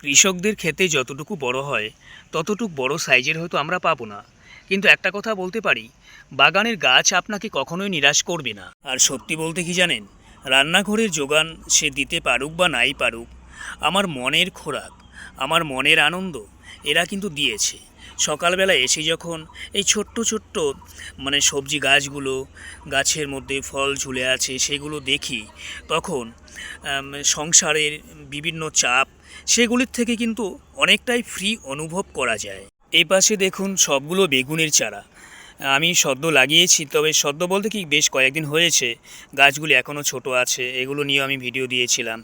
কৃষকদের ক্ষেতে যতটুকু বড় হয়, ততটুকু বড় সাইজের হয়তো আমরা পাবো না। কিন্তু একটা কথা বলতে পারি, বাগানের গাছ আপনাকে কখনোই নিরাশ করবে না। আর সত্যি বলতে কি জানেন, রান্নাঘরের যোগান সে দিতে পারুক বা নাই পারুক, আমার মনের খোরাক, আমার মনের আনন্দ, এরা কিন্তু দিয়েছে। সকালবেলা এসে যখন এই ছোট্ট ছোট্ট মানে সবজি গাছগুলো, গাছের মধ্যে ফল ঝুলে আছে, সেগুলো দেখি, তখন সংসারের বিভিন্ন চাপ সেগুলির থেকে কিন্তু অনেকটাই ফ্রি অনুভব করা যায়। এই পাশে দেখুন সবগুলো বেগুনের চারা। আমি সদ্য লাগিয়েছি, তবে সদ্য বলতে কি বেশ কয়েকদিন হয়েছে, গাছগুলি এখনও ছোট আছে, এগুলো নিয়ে আমি ভিডিও দিয়েছিলাম।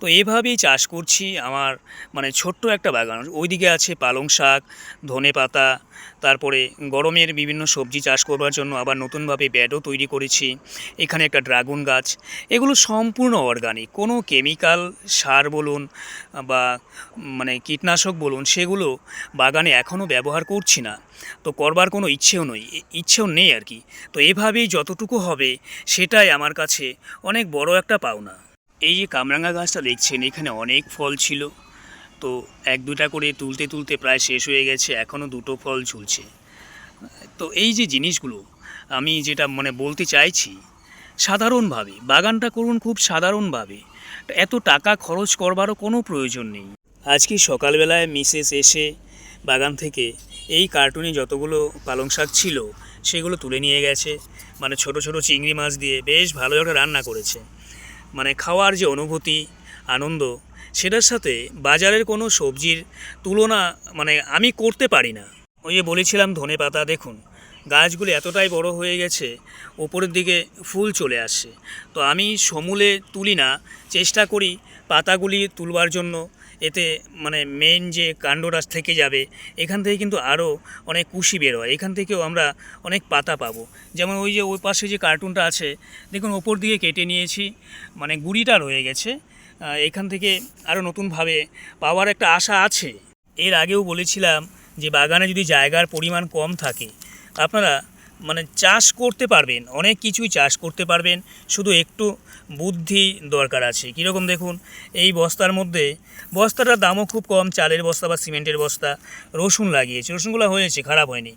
তো এভাবেই চাষ করছি আমার মানে ছোট্ট একটা বাগান। ওইদিকে আছে পালং শাক ধনে পাতা তারপরে গরমের বিভিন্ন সবজি চাষ করবার জন্য আবার নতুনভাবে ব্যাডও তৈরি করেছি। এখানে একটা ড্রাগন গাছ। এগুলো সম্পূর্ণ অর্গানিক কোনো কেমিক্যাল সার বলুন বা মানে কীটনাশক বলুন, সেগুলো বাগানে এখনও ব্যবহার করছি না। তো করবার কোনো ইচ্ছেও নই ইচ্ছেও নেই আর কি। তো এভাবেই যতটুকু হবে সেটাই আমার কাছে অনেক বড় একটা পাওনা। এই যে কামরাঙা গাছটা দেখছেন, এখানে অনেক ফল ছিল। তো এক দুটা করে তুলতে তুলতে প্রায় শেষ হয়ে গেছে এখনও দুটো ফল ঝুলছে। তো এই যে জিনিসগুলো, আমি যেটা মানে বলতে চাইছি, সাধারণভাবে, বাগানটা করুন খুব সাধারণভাবে, এত টাকা খরচ করবারও কোনো প্রয়োজন নেই। আজকে সকালবেলায় মিসেস এসে বাগান থেকে এই কার্টুনে যতগুলো পালং শাক ছিল, সেগুলো তুলে নিয়ে গেছে মানে ছোট ছোট চিংড়ি মাছ দিয়ে বেশ ভালো একটা রান্না করেছে। মানে খাওয়ার যে অনুভূতি, আনন্দ সেটার সাথে বাজারের কোনো সবজির তুলনা মানে আমি করতে পারি না। ওই যে বলেছিলাম ধনে পাতা, দেখুন, গাছগুলি এতটাই বড় হয়ে গেছে, ওপরের দিকে ফুল চলে আসছে। তো আমি সমূলে তুলি না, চেষ্টা করি পাতাগুলি তুলবার জন্য। এতে মানে মেন যে কাণ্ডরাজ থেকে যাবে, এখান থেকে কিন্তু আরও অনেক কুশি বের হয়। এখান থেকেও আমরা অনেক পাতা পাবো। যেমন ওই যে ওই পাশে যে কার্টুনটা আছে, দেখুন, ওপর দিকে কেটে নিয়েছি মানে গুড়িটা রয়ে গেছে। এখান থেকে আরও নতুনভাবে পাওয়ার একটা আশা আছে। এর আগেও বলেছিলাম যে বাগানে যদি জায়গার পরিমাণ কম থাকে, আপনারা মানে চাষ করতে পারবেন, অনেক কিছুই চাষ করতে পারবেন, শুধু একটু বুদ্ধি দরকার আছে। কীরকম দেখুন, এই বস্তার মধ্যে, বস্তাটার দামও খুব কম, চালের বস্তা বা সিমেন্টের বস্তা, রসুন লাগিয়েছি, রসুনগুলো হয়েছে, খারাপ হয়নি।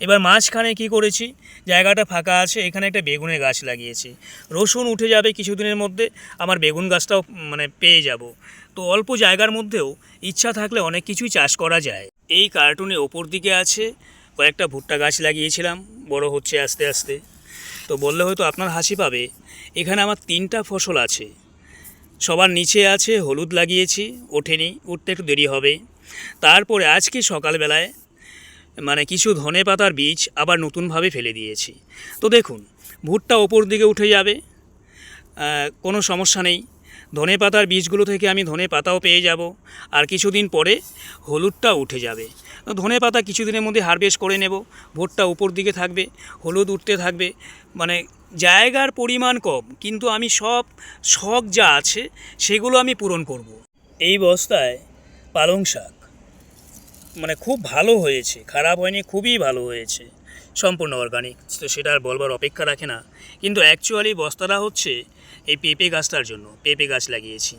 এবার মাঝখানে কি করেছি, জায়গাটা ফাঁকা আছে, এখানে একটা বেগুনের গাছ লাগিয়েছি। রসুন উঠে যাবে কিছুদিনের মধ্যে, আমার বেগুন গাছটাও মানে পেয়ে যাব। তো অল্প জায়গার মধ্যেও ইচ্ছা থাকলে অনেক কিছুই চাষ করা যায়। এই কার্টুনে ওপর দিকে আছে কয়েকটা ভুট্টা গাছ লাগিয়েছিলাম, বড় হচ্ছে আস্তে আস্তে। তো বললে হয়তো আপনার হাসি পাবে, এখানে আমার তিনটা ফসল আছে। সবার নিচে আছে হলুদ লাগিয়েছি, ওঠেনি, উঠতে একটু দেরি হবে। তারপরে আজকে সকালবেলায় মানে কিছু ধনে পাতার বীজ আবার নতুনভাবে ফেলে দিয়েছি। তো দেখুন, ভুট্টা ওপর দিকে উঠে যাবে কোনো সমস্যা নেই। ধনে পাতার বীজগুলো থেকে আমি ধনে পাতাও পেয়ে যাব, আর কিছুদিন পরে হলুদটা উঠে যাবে। ধনে পাতা কিছুদিনের মধ্যে হারভেস্ট করে নেব। ভোটটা উপর দিকে থাকবে, হলুদ উঠতে থাকবে। মানে জায়গার পরিমাণ কম, কিন্তু আমি সব শখ যা আছে সেগুলো আমি পূরণ করব। এই বস্তায় পালং শাক মানে খুব ভালো হয়েছে, খারাপ হয়নি, খুবই ভালো হয়েছে। সম্পূর্ণ অর্গানিক তো সেটা আর বলবার অপেক্ষা রাখে না। কিন্তু অ্যাকচুয়ালি বস্তাটা হচ্ছে এই পেঁপে গাছটার জন্য, পেঁপে গাছ লাগিয়েছি।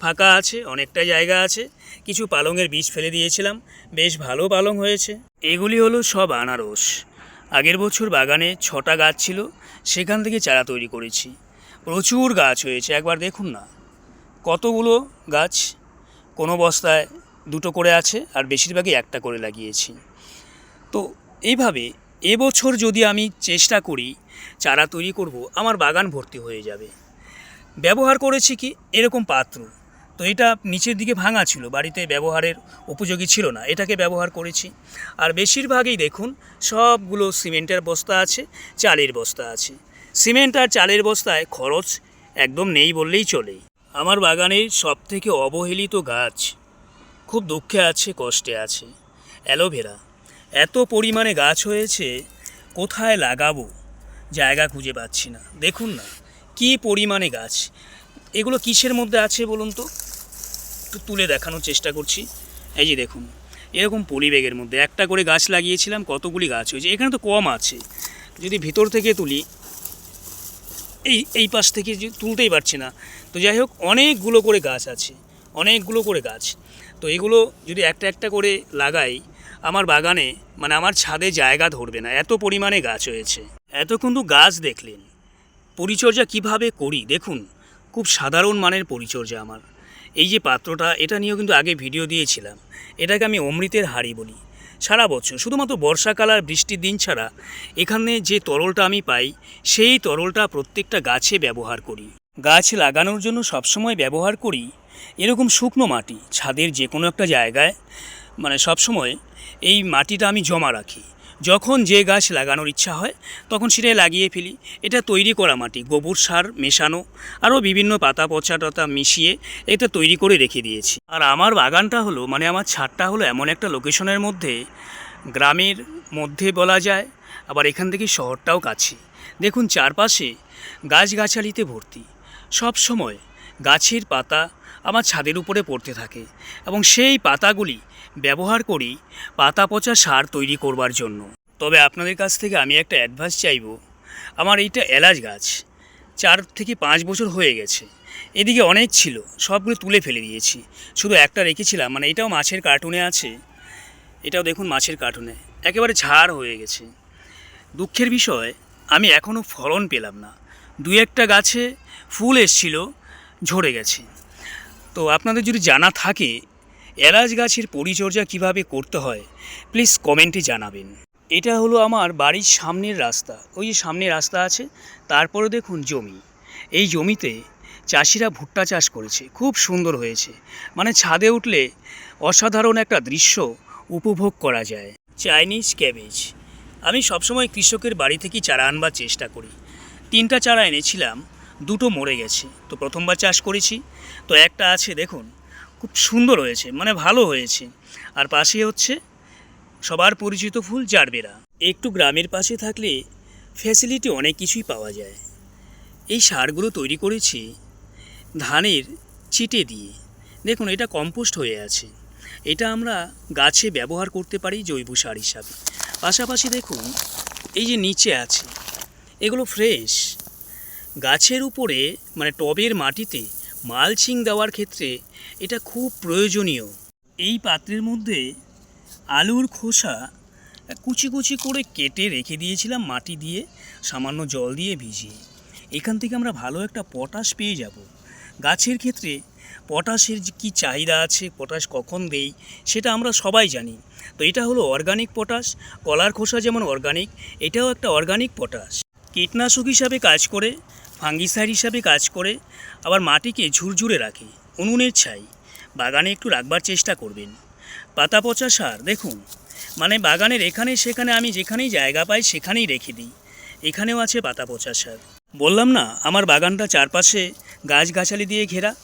ফাঁকা আছে, অনেকটা জায়গা আছে। কিছু পালংয়ের বীজ ফেলে দিয়েছিলাম, বেশ ভালো পালং হয়েছে। এগুলি হলো সব আনারস। আগের বছর বাগানে ছটা গাছ ছিল, সেখান থেকে চারা তৈরি করেছি। প্রচুর গাছ হয়েছে, একবার দেখুন না। কতগুলো গাছ? কোনো বস্তায় দুটো করে আছে, আর বেশিরভাগই একটা করে লাগিয়েছি। তো এইভাবে এবছর যদি আমি চেষ্টা করি চারা তৈরি করব, আমার বাগান ভর্তি হয়ে যাবে। ব্যবহার করেছি কি? এরকম পাত্র। তো এটা নিচের দিকে ভাঙা ছিল, বাড়িতে ব্যবহারের উপযোগী ছিল না, এটাকে ব্যবহার করেছি। আর বেশিরভাগই দেখুন, সবগুলো সিমেন্টের বস্তা আছে, চালের বস্তা আছে। সিমেন্ট আর চালের বস্তায় খরচ একদম নেই বললেই চলে। আমার বাগানের সবথেকে অবহেলিত গাছ খুব দুঃখে আছে, কষ্টে আছে। অ্যালোভেরা। এত পরিমাণে গাছ হয়েছে, কোথায় লাগাবো? জায়গা খুঁজে পাচ্ছি না। দেখুন না, কী পরিমাণে গাছ। এগুলো কিসের মধ্যে আছে বলুন তো? একটু তুলে দেখানোর চেষ্টা করছি। এই যে দেখুন, এরকম পলি ব্যাগের মধ্যে একটা করে গাছ লাগিয়েছিলাম, কতগুলি গাছ হয়েছে। এখানে তো কম আছে। যদি ভিতর থেকে তুলি, এই এই পাশ থেকে তুলতেই পারছি না। তো যাই হোক, অনেকগুলো করে গাছ আছে, অনেকগুলো করে গাছ। তো এগুলো যদি একটা একটা করে লাগাই আমার বাগানে মানে আমার ছাদে জায়গা ধরবে না, এত পরিমাণে গাছ হয়েছে। এত কিন্তু গাছ দেখলেন। পরিচর্যা কীভাবে করি, দেখুন, খুব সাধারণ মানের পরিচর্যা আমার। এই যে পাত্রটা, এটা নিয়েও কিন্তু আগে ভিডিও দিয়েছিলাম। এটাকে আমি অমৃতের হাড়ি বলি। সারা বছর, শুধুমাত্র বর্ষাকাল আর বৃষ্টির দিন ছাড়া, এখানে যে তরলটা আমি পাই, সেই তরলটা প্রত্যেকটা গাছে ব্যবহার করি। গাছ লাগানোর জন্য সবসময় ব্যবহার করি, এরকম শুকনো মাটি, ছাদের যে কোনো একটা জায়গায় মানে সবসময় এই মাটিটা আমি জমা রাখি। যখন যে গাছ লাগানোর ইচ্ছা হয়, তখন সেটাই লাগিয়ে ফেলি। এটা তৈরি করা মাটি, গোবর সার মেশানো, আরও বিভিন্ন পাতা পচা টতা মিশিয়ে এটা তৈরি করে রেখে দিয়েছি। আর আমার বাগানটা হলো মানে আমার ছাদটা হলো এমন একটা লোকেশনের মধ্যে, গ্রামের মধ্যে বলা যায়, আবার এখান থেকে শহরটাও কাছে। দেখুন, চারপাশে গাছগাছালিতে ভর্তি। সব সময় গাছের পাতা আমার ছাদের উপরে পড়তে থাকে এবং সেই পাতাগুলি ব্যবহার করি পাতা পচা সার তৈরি করবার জন্য। তবে আপনাদের কাছ থেকে আমি একটা অ্যাডভান্স চাইব। আমার এইটা এলাচ গাছ চার থেকে পাঁচ বছর হয়ে গেছে। এদিকে অনেক ছিল, সবগুলো তুলে ফেলে দিয়েছি। শুধু একটা রেখেছিলাম মানে এটাও মাছের কার্টুনে আছে। এটাও দেখুন মাছের কার্টুনে একেবারে ঝাড় হয়ে গেছে। দুঃখের বিষয়, আমি এখনও ফলন পেলাম না। দু একটা গাছে ফুল এসছিল, ঝরে গেছে। তো আপনাদের যদি জানা থাকে, এলাচ গাছের পরিচর্যা কীভাবে করতে হয় প্লিজ কমেন্টে জানাবেন। এটা হলো আমার বাড়ির সামনের রাস্তা। ওই যে সামনে রাস্তা আছে, তারপরে দেখুন জমি। এই জমিতে চাষিরা ভুট্টা চাষ করেছে। খুব সুন্দর হয়েছে। মানে ছাদে উঠলে অসাধারণ একটা দৃশ্য উপভোগ করা যায়। Chinese cabbage. আমি সবসময় কৃষকের বাড়ি থেকেই চারা আনবার চেষ্টা করি। তিনটা চারা এনেছিলাম। দুটো মরে গেছে। তো প্রথমবার চাষ করেছি। তো একটা আছে, দেখুন, খুব সুন্দর হয়েছে মানে ভালো হয়েছে। আর পাশে হচ্ছে সবার পরিচিত ফুল জারবেরা। একটু গ্রামের পাশে থাকলে ফ্যাসিলিটি অনেক কিছুই পাওয়া যায়। এই সারগুলো তৈরি করেছি ধানের চিটে দিয়ে। দেখুন, এটা কম্পোস্ট হয়ে আছে। এটা আমরা গাছে ব্যবহার করতে পারি জৈব সার হিসাবে। পাশাপাশি দেখুন, এই যে নিচে আছে, এগুলো ফ্রেশ গাছের উপরে মানে টবের মাটিতে মালচিং দেওয়ার ক্ষেত্রে এটা খুব প্রয়োজনীয়। এই পাত্রের মধ্যে আলুর খোসা কুচি কুচি করে কেটে রেখে দিয়েছিলাম মাটি দিয়ে, সামান্য জল দিয়ে ভিজিয়ে। এখান থেকে আমরা ভালো একটা পটাশ পেয়ে যাব। গাছের ক্ষেত্রে পটাশের কী চাহিদা আছে, পটাশ কখন দেই, সেটা আমরা সবাই জানি। তো এটা হলো অর্গানিক পটাশ, কলার খোসা যেমন অর্গানিক এটাও একটা অর্গানিক পটাশ। কীটনাশক হিসাবে কাজ করে, ফাঙ্গিসাইড হিসাবে কাজ করে, আবার মাটিকে ঝুরঝুরে রাখে, উনুনের ছাই। বাগানে একটু রাখবার চেষ্টা করবেন। পাতা পচা সার, দেখুন। মানে বাগানের এখানে সেখানে আমি যেখানেই জায়গা পাই সেখানেই রেখে দিই। এখানেও আছে পাতা পচা সার। বললাম না, আমার বাগানটা চারপাশে গাছগাছালি দিয়ে ঘেরা।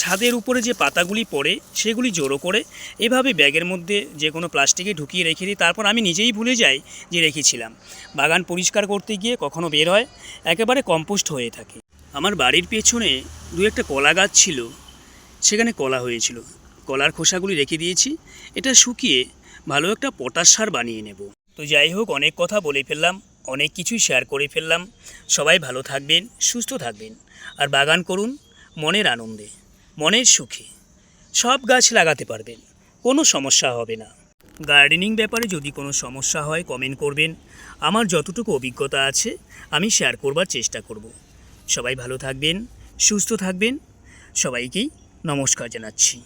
ছাদের উপরে যে পাতাগুলি পড়ে, সেগুলি জড়ো করে এভাবে ব্যাগের মধ্যে যে কোনো প্লাস্টিকে ঢুকিয়ে রেখে দিই, তারপর আমি নিজেই ভুলে যাই যে রেখেছিলাম। বাগান পরিষ্কার করতে গিয়ে কখনো বের হয়, একেবারে কম্পোস্ট হয়ে থাকে। আমার বাড়ির পেছনে দু একটা কলা গাছ ছিল, সেখানে কলা হয়েছিল। কলার খোসাগুলি রেখে দিয়েছি, এটা শুকিয়ে ভালো একটা পটাশ সার বানিয়ে নেব। তো যাই হোক, অনেক কথা বলে ফেললাম। অনেক কিছুই শেয়ার করে ফেললাম। সবাই ভালো থাকবেন, সুস্থ থাকবেন, আর বাগান করুন মনের আনন্দে, মনের সুখে। সব গাছ লাগাতে পারবেন, কোনো সমস্যা হবে না। গার্ডেনিং ব্যাপারে যদি কোনো সমস্যা হয় কমেন্ট করবেন। আমার যতটুকু অভিজ্ঞতা আছে, আমি শেয়ার করবার চেষ্টা করব। সবাই ভালো থাকবেন, সুস্থ থাকবেন। সবাইকেই নমস্কার জানাচ্ছি।